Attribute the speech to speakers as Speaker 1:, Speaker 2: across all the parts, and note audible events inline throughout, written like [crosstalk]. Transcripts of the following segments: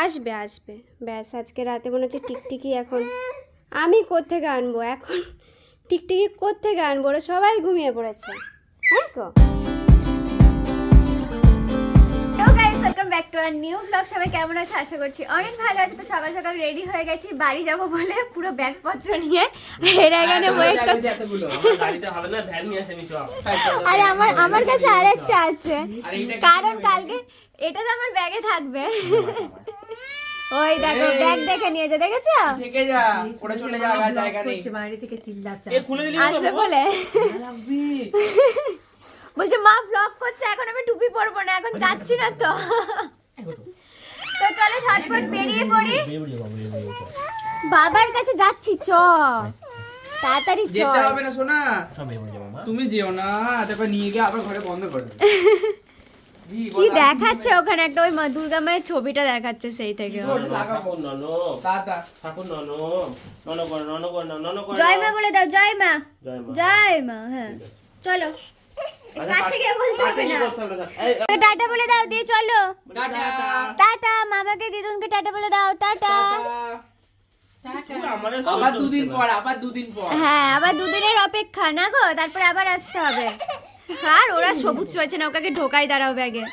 Speaker 1: আসবে আসবে। ব্যাস আজকে রাতে মনে হচ্ছে টিকটিকি এখন। আমি কোত্থেকে আনব? এখন টিকটিকি কোত্থেকে আনব? ওরা সবাই ঘুমিয়ে পড়েছে। হ্যাঁ
Speaker 2: guys welcome back to our new blog সবাই কেমন আছে? আশা করছি অনেক ভালো আছে। তো সকাল সকাল রেডি হয়ে গেছি। বাড়ি যাব বলে পুরো ব্যাগপত্র নিয়ে এরা এখানে ওয়েট করছে আরে আমার আমার কাছে আরেকটা আছে। কারণ কালকে এটা তো আমার ব্যাগে থাকবে। [laughs] ওই দেখো ব্যাগ দেখে নিয়েছে দেখেছ?
Speaker 3: থেকে যা ওরা চলে যা আর জায়গা নেই।
Speaker 4: বাইরে থেকে চিল্লাচ্ছে
Speaker 5: এ খুলে দিলি
Speaker 2: আসবে বলে। [laughs] বলছে মা ব্লগ করছে এখন আমি টুপি পরবো না এখন যাচ্ছি না তো। তো চলো ঝটপট বেরিয়ে পড়ি। বাবার কাছে যাচ্ছি চ তাড়াতাড়ি চ
Speaker 3: যেতে হবে না
Speaker 5: মা।
Speaker 3: তুমি যেও না তারপর নিয়ে গিয়ে আবার ঘরে বন্ধ করে [laughs]
Speaker 2: কি দেখাচ্ছে ওখানে একটা ওই মা দুর্গা মায়ের ছবিটা দেখাচ্ছে সেই থেকে। জয় মা বলে দাও জয় মা।
Speaker 5: জয় মা।
Speaker 2: হ্যাঁ। চলো। কাছে গিয়ে বলতে হবে না।
Speaker 5: এই, এই,
Speaker 2: টাটা বলে দাও দিয়ে চলো।
Speaker 3: টাটা।
Speaker 2: টাটা মামাকে দিদুনকে টাটা বলে দাও টাটা।
Speaker 3: আবার দুদিন পর আবার দুদিন পর।
Speaker 2: হ্যাঁ আবার দুদিনের অপেক্ষা। না গো তারপরে আবার আসতে হবে। আর ওরা সবুজ চলছে না ওকে ঢোকাই দাঁড়াও ব্যাগে।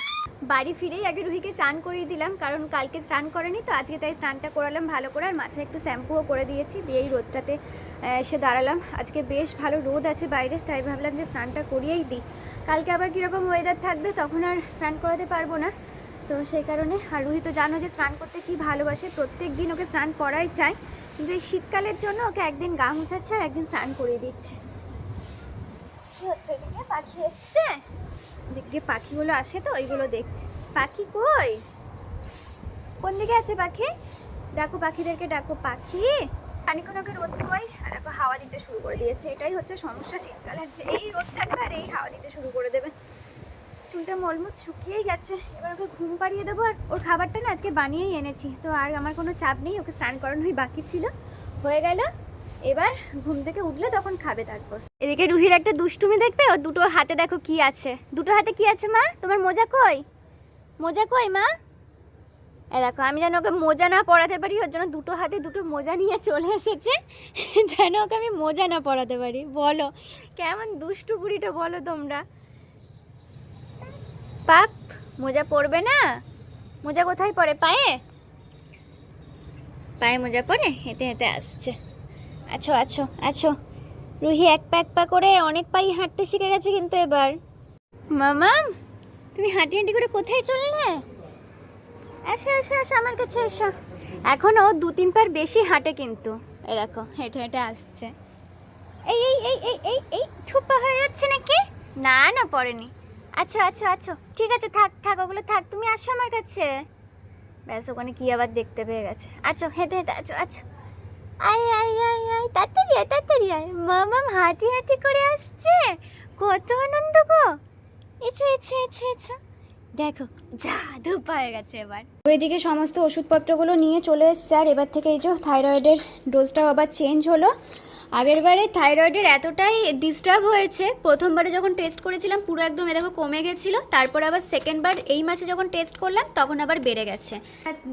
Speaker 2: বাড়ি ফিরেই আগে রুহিকে স্নান করিয়ে দিলাম কারণ কালকে স্নান করেনি তো আজকে তাই স্নানটা করালাম ভালো করে আর মাথায় একটু শ্যাম্পুও করে দিয়েছি দিয়ে এই রোদটাতে এসে দাঁড়ালাম। আজকে বেশ ভালো রোদ আছে বাইরে তাই ভাবলাম যে স্নানটা করিয়েই দিই। কালকে আবার কীরকম ওয়েদার থাকবে তখন আর স্নান করাতে পারব না। তো সেই কারণে আর রুহি তো জানো যে স্নান করতে কি ভালোবাসে, প্রত্যেক দিন ওকে স্নান করাই চাই কিন্তু এই শীতকালের জন্য ওকে একদিন গা মুছাচ্ছে আর একদিন স্নান করিয়ে দিচ্ছে। কি হচ্ছে ওইদিকে পাখি এসছে? দিকে পাখিগুলো আসে তো, ওইগুলো দেখছে। পাখি কই? কোন দিকে আছে পাখি? ডাকো পাখিদেরকে, ডাকো পাখি। খানিক্ষণ ওকে রোদ দেওয়াই আর দেখো হাওয়া দিতে শুরু করে দিয়েছে। এটাই হচ্ছে সমস্যা শীতকালের যে এই রোদ থাকবে আর এই হাওয়া দিতে শুরু করে দেবে। চুলটা অলমোস্ট শুকিয়েই গেছে। এবার ওকে ঘুম পাড়িয়ে দেবো আর ওর খাবারটা না আজকে বানিয়েই এনেছি। তো আর আমার কোনো চাপ নেই, ওকে স্নান করানোই বাকি ছিল। হয়ে গেল। এবার ঘুম থেকে উঠলে তখন খাবে তারপর। এদিকে রুহির একটা দুষ্টুমি দেখবে ও দুটো হাতে দেখো কি আছে। দুটো হাতে কি আছে মা? তোমার মোজা কই? মোজা কই মা? দেখো, আমি যেন ওকে মোজা না পরাতে পারি, ওর জন্য দুটো হাতে দুটো মোজা নিয়ে চলে এসেছে। যেন ওকে আমি মোজা না পরাতে পারি। বলো, কেমন দুষ্টু বুড়িটা বলো তোমরা। পাপ, মোজা পরবে না? মোজা কোথায় পরে পায়ে? পায়ে মোজা পরে? হেঁটে হেঁটে আসছে। আছো আছো আছো। রুহি এক পা এক পা করে অনেক পাই হাঁটতে শিখে গেছে কিন্তু এবার। মামাম তুমি হাঁটি হাঁটি করে কোথায় চললে? এসো এসো এসো আমার কাছে এসো। এখনও দু তিন পার বেশি হাঁটে কিন্তু। এই দেখো, হেঁটে হেঁটে আসছে। এই এই এই এই এই এই, থুপা হয়ে যাচ্ছে নাকি? না না, পড়েনি। আচ্ছা আচ্ছা আচ্ছা। ঠিক আছে, থাক থাক, ওগুলো থাক, তুমি আসো আমার কাছে। ব্যাস, ওখানে কি আবার দেখতে পেয়ে গেছে। আচ্ছা হেঁটে হেঁটে আছো আচ্ছা। আয় আয় আয় আয়, তাড়াতাড়ি আয় তাড়াতাড়ি আয়। মামাম হাঁটি হাঁটি করে আসছে। কত আনন্দ গো। এছো এছো এছো এছো। দেখো, জাদু পায়ে গেছে এবার।
Speaker 1: ওইদিকে সমস্ত ওষুধপত্রগুলো নিয়ে চলে এসছে, আর এবার থেকে এই যে থাইরয়েডের ডোজটাও আবার চেঞ্জ হলো। আগেরবারে থাইরয়েডের এতটাই ডিস্টার্ব হয়েছে। প্রথমবারে যখন টেস্ট করেছিলাম, পুরো একদম এরকম কমে গেছিল। তারপর আবার সেকেন্ডবার এই মাসে যখন টেস্ট করলাম, তখন আবার বেড়ে গেছে।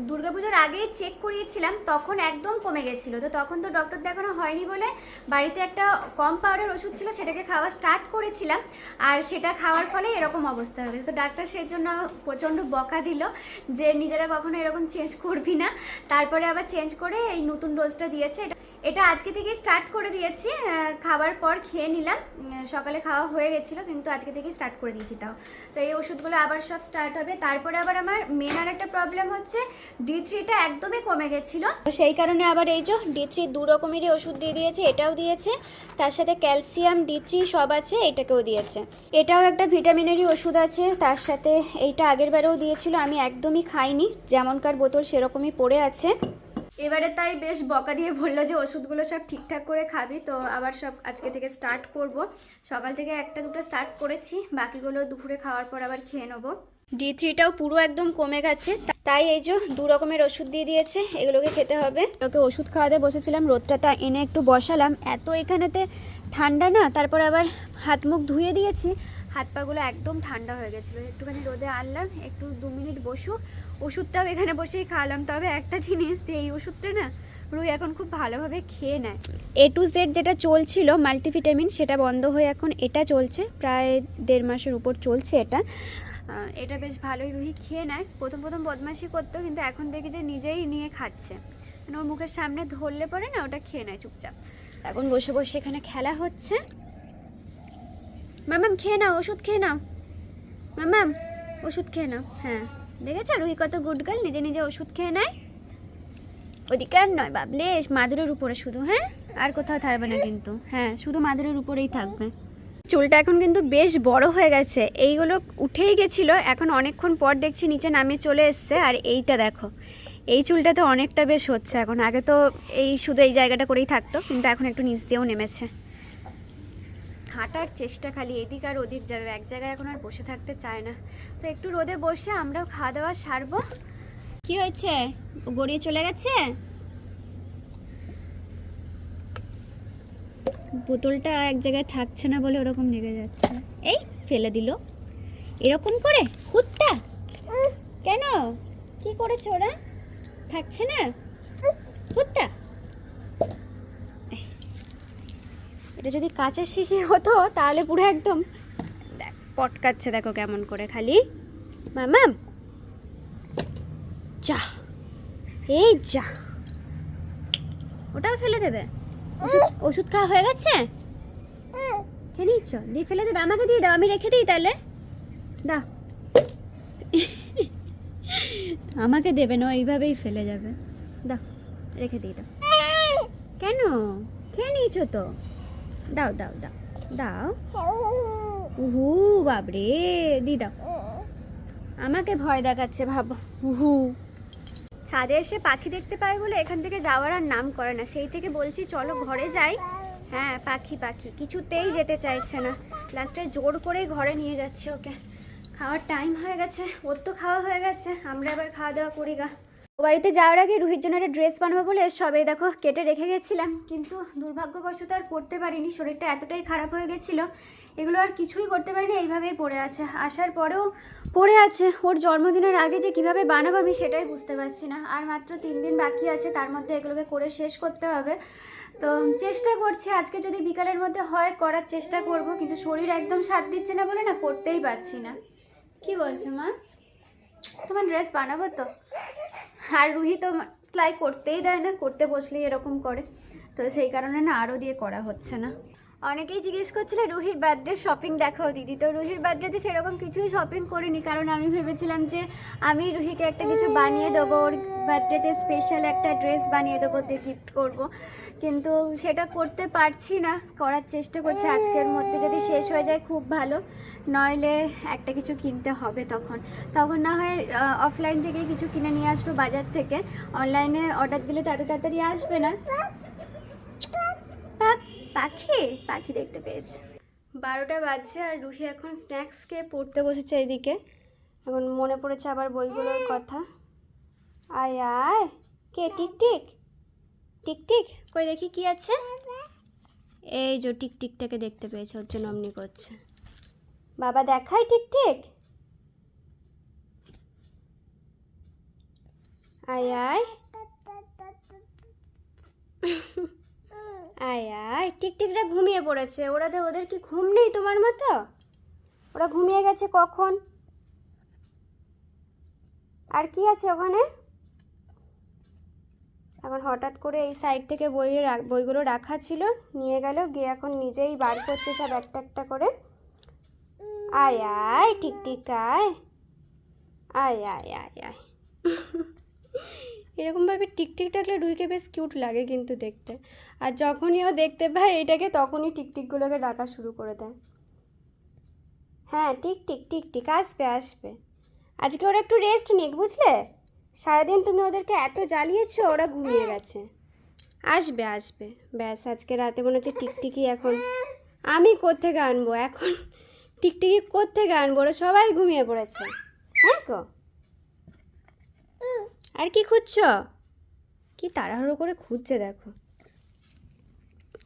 Speaker 1: দুর্গাপুজোর আগে চেক করিয়েছিলাম, তখন একদম কমে গেছিল। তো তখন তো ডক্টর দেখানো হয়নি বলে বাড়িতে একটা কম পাউডার ওষুধ ছিল, সেটাকে খাওয়া স্টার্ট করেছিলাম। আর সেটা খাওয়ার ফলে এরকম অবস্থা হয়ে গেছে। তো ডাক্তার সেই জন্য প্রচণ্ড বকা দিল যে, নিজেরা কখনো এরকম চেঞ্জ করবি না। তারপরে আবার চেঞ্জ করে এই নতুন ডোজটা দিয়েছে। এটা আজকে থেকে স্টার্ট করে দিয়েছি খাবার পর খেয়ে নিলাম। সকালে খাওয়া হয়ে গেছিল, কিন্তু আজকে থেকে স্টার্ট করে দিয়েছি তাও। তো এই ওষুধগুলো আবার সব স্টার্ট হবে। তারপরে আবার আমার মেন আর একটা প্রবলেম হচ্ছে ডি থ্রিটা একদমই কমে গেছিল। তো সেই কারণে আবার এই যে ডি থ্রি দু রকমেরই ওষুধ দিয়ে দিয়েছে, এটাও দিয়েছে। তার সাথে ক্যালসিয়াম ডি থ্রি সব আছে, এটাকেও দিয়েছে। এটাও একটা ভিটামিনেরই ওষুধ আছে, তার সাথে এইটা আগের বারেও দিয়েছিল, আমি একদমই খাইনি। যেমনকার বোতল সেরকমই পড়ে আছে। এবারে তাই বেশ বকা দিয়ে বলল যে ওষুধগুলো সব ঠিকঠাক করে খাবি। তো আবার সব আজকে থেকে স্টার্ট করব। সকাল থেকে একটা দুটো স্টার্ট করেছি, বাকিগুলো দুপুরে খাওয়ার পর আবার খেয়ে নেব। ডি থ্রিটাও পুরো একদম কমে গেছে। তাই এই যে দু রকমের ওষুধ দিয়ে দিয়েছে, এগুলোকে খেতে হবে। ওকে ওষুধ খাওয়াতে বসেছিলাম, রোদটা তা এনে একটু বসালাম। এত এখানেতে ঠান্ডা না, তারপর আবার হাত মুখ ধুয়ে দিয়েছি।
Speaker 2: হাত পাগুলো একদম ঠান্ডা হয়ে গেছিল। একটুখানি রোদে আনলাম, একটু দু মিনিট বসুক ওষুধটাও এখানে বসেই খাওয়ালাম। তবে একটা জিনিস যে, এই ওষুধটা না রুই এখন খুব ভালোভাবে খেয়ে নেয়। এ টু জেড যেটা চলছিল মাল্টিভিটামিন সেটা বন্ধ হয়ে এখন এটা চলছে, প্রায় দেড় মাসের উপর চলছে এটা। এটা বেশ ভালোই রুহি খেয়ে নেয়। প্রথম প্রথম বদমাশি করতো, কিন্তু এখন দেখি যে নিজেই নিয়ে খাচ্ছে। মানে ওর মুখের সামনে ধরলে পরে না ওটা খেয়ে নেয় চুপচাপ। এখন বসে বসে এখানে খেলা হচ্ছে। মামাম, খেয়ে নাও, ওষুধ খেয়ে নাও। ম্যাম ওষুধ খেয়ে নাও। হ্যাঁ দেখেছ? রুহি কত গুড গার্ল নিজে নিজে ওষুধ খেয়ে নেয়। ওদিকে আর নয়, বাবলেশ, মাদুরের উপরে শুধু হ্যাঁ? আর কোথাও থাকবে না কিন্তু। হ্যাঁ শুধু মাদুরের উপরেই থাকবে। চুলটা এখন কিন্তু বেশ বড় হয়ে গেছে। এইগুলো উঠেই গেছিল, এখন অনেকক্ষণ পর দেখছি নিচে নামিয়ে চলে এসছে। আর এইটা দেখো, এই চুলটা তো অনেকটা বেশ হচ্ছে। এখন আগে তো এই, শুধু এই জায়গাটা করেই থাকতো, কিন্তু এখন একটু নিচ দিয়েও নেমেছে। হাঁটার চেষ্টা খালি, এদিক আর ওদিক যাবে। এক জায়গায় এখন আর বসে থাকতে চায় না। তো একটু রোদে বসে আমরাও খাওয়া দাওয়া সারবো। কি হয়েছে? গড়িয়ে চলে গেছে? বোতলটা এক জায়গায় থাকছে না বলে ওরকম লেগে যাচ্ছে। এই ফেলে দিল। এরকম করে? কুত্তা? কেন? কি করেছে ওরা? থাকছে না? কুত্তা? এটা যদি কাঁচের শিশি হতো, তাহলে পুরো একদম দেখ, পটকাচ্ছে দেখো কেমন করে খালি। ম্যাম যা, এই যা। ওটাও ফেলে দেবে? ওষুধ খাওয়া হয়ে গেছে? খেয়ে নিচ্ছ? দিয়ে ফেলে দেবে? আমাকে দিয়ে দাও, আমি রেখে দিই তাহলে। দাও। আমাকে দেবে না এইভাবেই ফেলে যাবে। দাও, রেখে দিই দাও কেন? খেয়ে নিয়েছো তো? দাও দাও দাও দাও। উহু বাবরে দি দাও। আমাকে ভয় দেখাচ্ছে ভাবো। উহু। ছাদে এসে পাখি দেখতে পাই বলে এখান থেকে যাওয়ার আর নাম করে না। সেই থেকে বলছি চলো ঘরে যাই। হ্যাঁ পাখি পাখি। কিছুতেই যেতে চাইছে না। লাস্টে জোর করেই ঘরে নিয়ে যাচ্ছে ওকে। খাওয়ার টাইম হয়ে গেছে ওর তো খাওয়া হয়ে গেছে। আমরা এবার খাওয়া দাওয়া করি গা। ও বাড়িতে যাওয়ার আগে রুহির জন্য একটা ড্রেস বানাবো বলে সবাই দেখো কেটে রেখে গেছিলাম, কিন্তু দুর্ভাগ্যবশত আর করতে পারিনি, শরীরটা এতটাই খারাপ হয়ে গেছিল, এগুলো আর কিছুই করতে পারিনি, এইভাবেই পড়ে আছে। আসার পরেও পড়ে আছে, ওর জন্মদিনের আগে যে কীভাবে বানাবো আমি সেটাই বুঝতে পারছি না, আর মাত্র তিন দিন বাকি আছে, তার মধ্যে এগুলোকে করে শেষ করতে হবে। তো চেষ্টা করছি, আজকে যদি বিকালের মধ্যে হয়, করার চেষ্টা করব, কিন্তু শরীর একদম সাথ দিচ্ছে না বলে না করতেই পারছি না। কি বলছো মা? তোমার ড্রেস বানাবো তো? আর রুহি তো সেলাই করতেই দেয় না, করতে বসলেই এরকম করে। তো সেই কারণে না আরও দিয়ে করা হচ্ছে না। অনেকেই জিজ্ঞেস করছিল, রুহির বার্থডে শপিং দেখাও দিদি। তো রুহির বার্থডেতে সেরকম কিছুই শপিং করিনি, কারণ আমি ভেবেছিলাম যে আমি রুহিকে একটা কিছু বানিয়ে দেবো, ওর বার্থডেতে স্পেশাল একটা ড্রেস বানিয়ে দেবো দিয়ে গিফট করব। কিন্তু সেটা করতে পারছি না, করার চেষ্টা করছি। আজকের মধ্যে যদি শেষ হয়ে যায়, খুব ভালো। নইলে একটা কিছু কিনতে হবে তখন। তখন না হয় অফলাইন থেকে কিছু কিনে নিয়ে আসব বাজার থেকে। অনলাইনে অর্ডার দিলে তাড়াতাড়ি আসবে না। পাখি? পাখি দেখতে পেয়েছে। বারোটা বাজছে আর রুহি এখন স্ন্যাক্স খেয়ে পড়তে বসেছে এইদিকে এখন মনে পড়েছে আবার বইগুলোর কথা। আয় আয়। কে টিকটিক টিকটিক কই দেখি কি আছে? এই যে টিকটিকটাকে দেখতে পেয়েছে, ওর জন্য অমনি করছে। বাবা দেখাই টিকটিক আয় আয়। আয় টিকটিকরা ঘুমিয়ে পড়েছে। ওরা ওদের কি ঘুম নেই তোমার মতো? ওরা ঘুমিয়ে গেছে কখন? আর কি আছে ওখানে? এখন হঠাৎ করে এই সাইড থেকে বই বইগুলো রাখা ছিল, নিয়ে গেল, গিয়ে এখন নিজেই বার করছে সব একটা একটা করে। আয় আয়, টিকটিক, আয়। আয় আয় আয় আয়। এরকমভাবে টিকটিক ডাকলে রুইকে বেশ কিউট লাগে কিন্তু দেখতে। আর যখনই ও দেখতে পায় এটাকে তখনই টিকটিকগুলোকে ডাকা শুরু করে দেয়। হ্যাঁ টিক টিক টিক টিক, আসবে আসবে। আজকে ওরা একটু রেস্ট নিক, বুঝলে? সারাদিন তুমি ওদেরকে এত জ্বালিয়েছো, ওরা ঘুমিয়ে গেছে। আসবে আসবে। ব্যাস, আজকে রাতে মনে হচ্ছে টিকটিকি এখন আমি কোত্থেকে আনব? এখন টিকটিকি কোত্থেকে আনব? ওরা সবাই ঘুমিয়ে পড়েছে। হ্যাঁ গো? আর কি খুঁজছো? কি তাড়াহুড়ো করে খুঁজছে দেখো।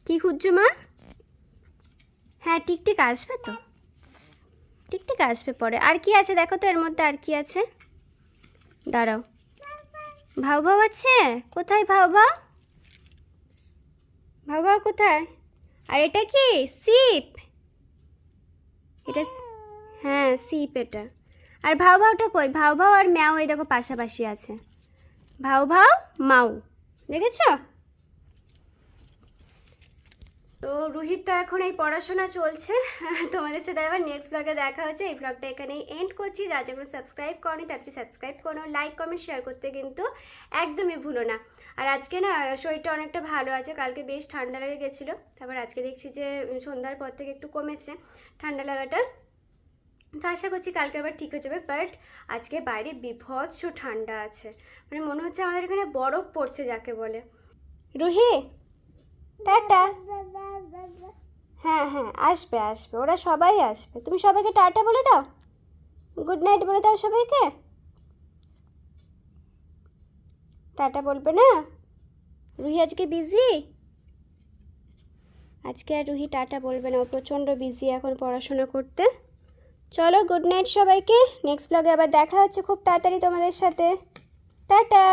Speaker 2: কি খুঁজছো মা? হ্যাঁ টিকটিক আসবে তো? ঠিক আসবে পরে। আর কি আছে দেখো তো, এর মধ্যে আর কি আছে? দাঁড়াও। ভাও ভাও আছে? কোথায় ভাও ভাও ভাও ভাও কোথায়? আর এটা কি? সিপ এটা হ্যাঁ সিপ এটা। আর ভাও ভাওটা কই? ভাও ভাও আর ম্যাও এই দেখো পাশাপাশি আছে। ভাও ভাও মাউ দেখেছ? তো রুহিত তো এখন এই পড়াশোনা চলছে। [laughs] তোমাদের সাথে আবার নেক্সট ব্লগে দেখা হচ্ছে। এই ব্লগটা এখানেই এন্ড করছি। যা যেগুলো সাবস্ক্রাইব করনি তাড়াতাড়ি সাবস্ক্রাইব করো। লাইক কমেন্ট শেয়ার করতে কিন্তু একদমই ভুলো না। আর আজকে না, শরীরটা অনেকটা ভালো আছে। কালকে বেশ ঠান্ডা লেগে গেছিল। তারপর আজকে দেখছি যে সন্ধ্যার পর থেকে একটু কমেছে ঠান্ডা লাগাটা। তো আশা করছি কালকে আবার ঠিক হয়ে যাবে বাট আজকে বাইরে বিভৎস ঠান্ডা আছে। মানে মনে হচ্ছে আমাদের এখানে বরফ পড়ছে যাকে বলে। রুহি? টাটা। হ্যাঁ হ্যাঁ আসবে আসবে। ওরা সবাই আসবে। তুমি সবাইকে টাটা বলে দাও। গুড নাইট বলে দাও সবাইকে। টাটা বলবে না? রুহি আজকে বিজি আজকে আর রুহি টাটা বলবে না। ও প্রচণ্ড বিজি এখন পড়াশোনা করতে। চলো গুড নাইট সবাইকে। নেক্সট ব্লগে আবার দেখা হচ্ছে। খুব তাড়াতাড়ি তোমাদের সাথে। টাটা!